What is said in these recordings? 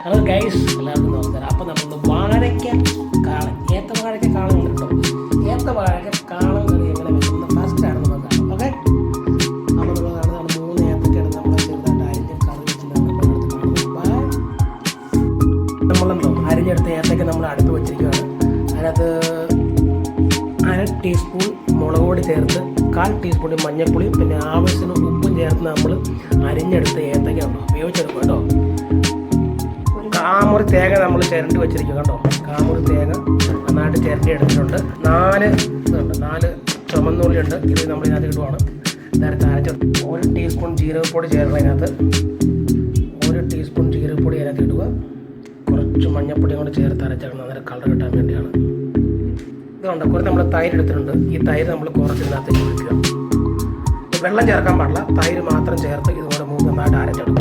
Hello guys എല്ലാവർക്കും നമസ്കാരം. അപ്പോൾ നമ്മൾ വാഴയ്ക്ക കാളൻ ഏത്ത വാഴയ്ക്ക കാളം കണ്ടിട്ടോ ഏത്ത വാഴയ്ക്ക കാളം കറി എങ്ങനെ വെക്കുന്ന ഫസ്റ്റ് ആണ് നമ്മൾ കാണാം ഓക്കെ അപ്പോൾ നമ്മൾ കാണുന്നതാണ് മൂന്ന് ഏത്തക്കാണ് നമ്മൾ ചെറുതായിട്ട് അരിഞ്ഞ് കറി വെച്ചിട്ടുണ്ട് നമ്മളെന്തോ അരിഞ്ഞെടുത്ത ഏത്തക്ക നമ്മൾ അടുത്ത് വെച്ചിരിക്കുകയാണ് അതിനകത്ത് അര ടീസ്പൂൺ മുളക് പൊടി ചേർത്ത് കാൽ ടീസ്പൂൺ മഞ്ഞൾപ്പൊടി പിന്നെ ആവശ്യത്തിന് ഉപ്പും ചേർത്ത് നമ്മൾ അരിഞ്ഞെടുത്ത ഏത്തക്ക ഉപയോഗിച്ചെടുക്കും കേട്ടോ. തേങ്ങ നമ്മൾ ചിരണ്ടി വെച്ചിരിക്കും കണ്ടോ? കാമൂർ തേങ്ങ നന്നായിട്ട് ചിരണ്ടി എടുത്തിട്ടുണ്ട്. നാല് ഇതുണ്ട്. നാല് ചുമന്നുള്ളി ഉണ്ട് ഇത് നമ്മൾ ഇതിനകത്ത് ഇടുവാണ്. നേരത്തെ അരച്ച് ഒരു ടീസ്പൂൺ ജീരകപ്പൊടി ചേർക്കണം അതിനകത്ത് ഒരു ടീസ്പൂൺ ജീരകപ്പൊടി അതിനകത്ത് ഇടുക. കുറച്ച് മഞ്ഞൾപ്പൊടിയും കൂടെ ചേർത്ത് അരച്ചേക്കണം നല്ല കളർ കിട്ടാൻ വേണ്ടിയാണ്. ഇതുണ്ട് കുറച്ച് നമ്മൾ തൈര് എടുത്തിട്ടുണ്ട്. ഈ തൈര് നമ്മൾ കുറച്ച് ഇതിനകത്ത് ഒഴിക്കുക. വെള്ളം ചേർക്കാൻ പാടില്ല. തൈര് മാത്രം ചേർത്ത് ഇതുപോലെ മൂന്ന് നന്നായിട്ട് അരച്ചെടുക്കും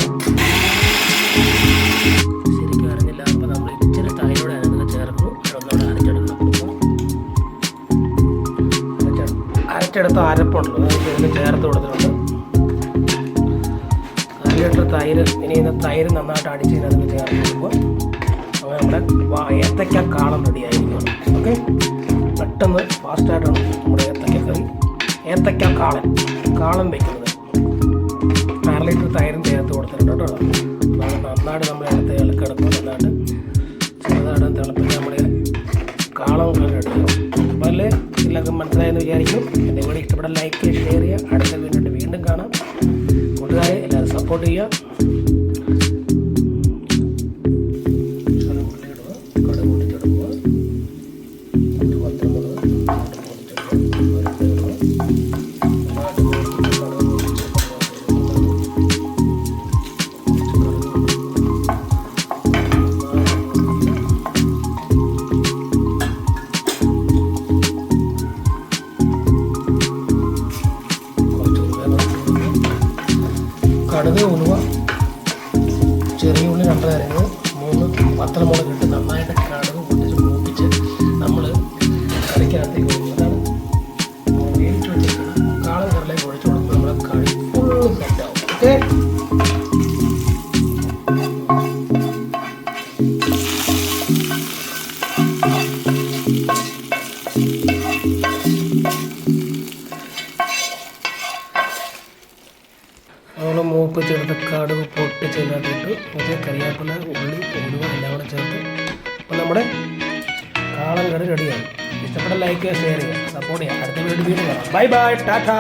അരച്ചെടു- എടുത്ത അരപ്പുണ്ടല്ലോ അത് ചേർത്ത് കൊടുത്തിട്ടുണ്ട്. അര ലിറ്റർ തൈര് ഇനി ഇതിന് തൈര് നന്നായിട്ട് അടിച്ച് ഇതിനകത്ത് ചേർത്ത് കൊടുക്കുക. അങ്ങനെ നമ്മുടെ ഏത്തയ്ക്ക കാളം റെഡി ആയിരിക്കുകയാണ്. ഓക്കെ പെട്ടെന്ന് ഫാസ്റ്റായിട്ടാണ് നമ്മുടെ ഏത്തയ്ക്ക കറി. ഏത്തയ്ക്ക കാളൻ. കാളം വെക്കുന്നത്. അര ലിറ്റർ തൈരും ചേർത്ത് കൊടുത്തിട്ടുണ്ട് കേട്ടോ. നന്നായിട്ട് നമ്മൾ എടുത്ത് എല്ലാവർക്കും മനസ്സിലായെന്ന് വിചാരിക്കും എന്റെ കൂടെ ഇഷ്ടപ്പെട്ട ലൈക്ക് ഷെയർ ചെയ്യുക. അടുത്ത വീണ്ടും വീണ്ടും കാണാം. കൂട്ടുകാരെ എല്ലാവരും സപ്പോർട്ട് ചെയ്യുക. കടുക് ഉലുവ ചെറിയ ഉള്ളി രണ്ട് അരങ്ങ് നമ്മൾ ചേർത്ത് കടുക് പൊട്ടിച്ചതിനകത്തിട്ട് മറ്റേ കറിവേപ്പില ഉള്ളി ഉരുവ എല്ലാം കൂടെ ചേർത്ത് അപ്പോൾ നമ്മുടെ കാളൻ കട റെഡിയായി ഇഷ്ടപ്പെട്ട ലൈക്ക് ഷെയർ ചെയ്യുക സപ്പോർട്ട് ചെയ്യുക. അടുത്ത വീഡിയോ വീണ്ടും കാണാം. Bye bye tata.